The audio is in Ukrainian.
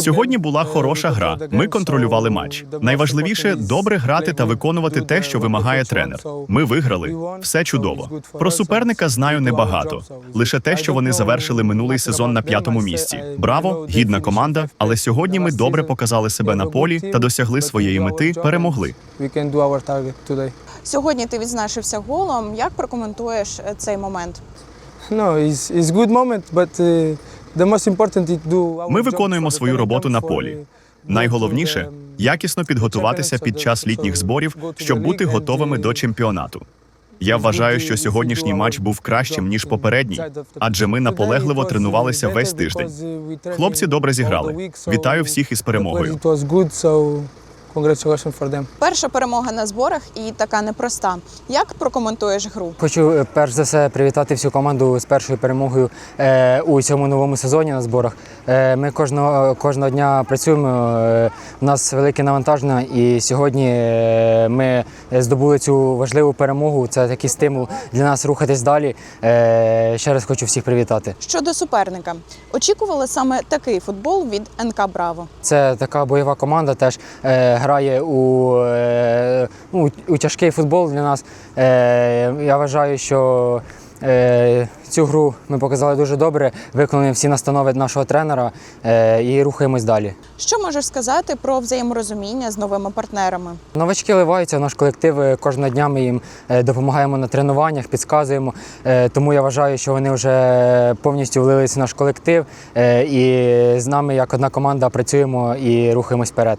Сьогодні була хороша гра. Ми контролювали матч. Найважливіше добре грати та виконувати те, що вимагає тренер. Ми виграли. Все чудово. Про суперника знаю небагато. Лише те, що вони завершили минулий сезон на п'ятому місці. Браво, гідна команда. Але сьогодні ми добре показали себе на полі та досягли своєї мети. Перемогли. Сьогодні ти відзначився голом. Як прокоментуєш е, цей момент? Ми виконуємо свою роботу на полі. Найголовніше якісно підготуватися під час літніх зборів, щоб бути готовими до чемпіонату. Я вважаю, що сьогоднішній матч був кращим ніж попередній, адже ми наполегливо тренувалися весь тиждень. Хлопці добре зіграли. Вітаю всіх із перемогою. Перша перемога на зборах і така непроста. Як прокоментуєш гру? Хочу е, перш за все привітати всю команду з першою перемогою е, у цьому новому сезоні на зборах. Е, ми кожного, кожного дня працюємо. Е, у нас велике навантаження, і сьогодні е, ми здобули цю важливу перемогу. Це такий стимул для нас рухатись далі. Е, ще раз хочу всіх привітати. Щодо суперника, очікували саме такий футбол від НК Браво. Це така бойова команда, теж е, грає у, е, ну, у тяжкий футбол для нас. Е, я вважаю, що е, цю гру ми показали дуже добре, виконали всі настанови нашого тренера і рухаємось далі. Що можеш сказати про взаєморозуміння з новими партнерами? Новачки ливаються в наш колектив. Кожного дня ми їм допомагаємо на тренуваннях, підказуємо. Тому я вважаю, що вони вже повністю влилися в наш колектив і з нами як одна команда працюємо і рухаємось вперед.